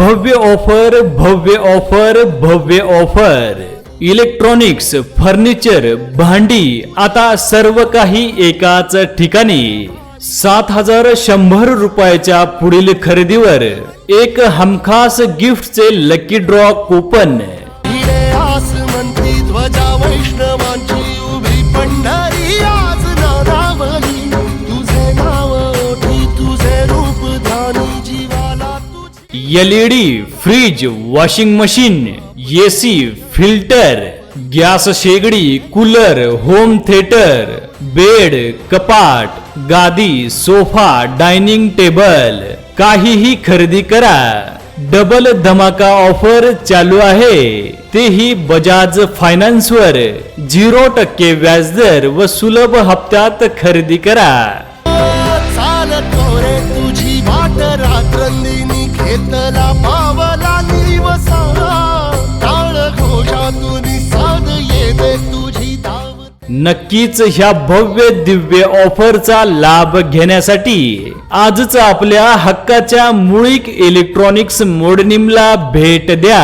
भव्य ऑफर भव्य ऑफर भव्य ऑफर. इलेक्ट्रॉनिक्स फर्निचर भांडी आता सर्व काही एकाच ठिकाणी. सात हजार शंभर रुपयाच्या पुढील खरेदीवर एक हमखास गिफ्टचे lucky draw coupon Dhwaja Vaishnav LED fridge washing machine AC filter gas शेगडी कूलर होम थिएटर बेड कपाट गादी सोफा डायनिंग टेबल काहीही खरेदी करा. डबल धमाका ऑफर चालू आहे. तेही बजाज फायनान्स वर झिरो टक्के व्याजदर व सुलभ हप्त्यात खरेदी करा. तुझी नक्कीच ह्या भव्य दिव्य ऑफरचा लाभ घेण्यासाठी आजच आपल्या हक्काच्या मुळीक इलेक्ट्रॉनिक्स मोडनिमला भेट द्या.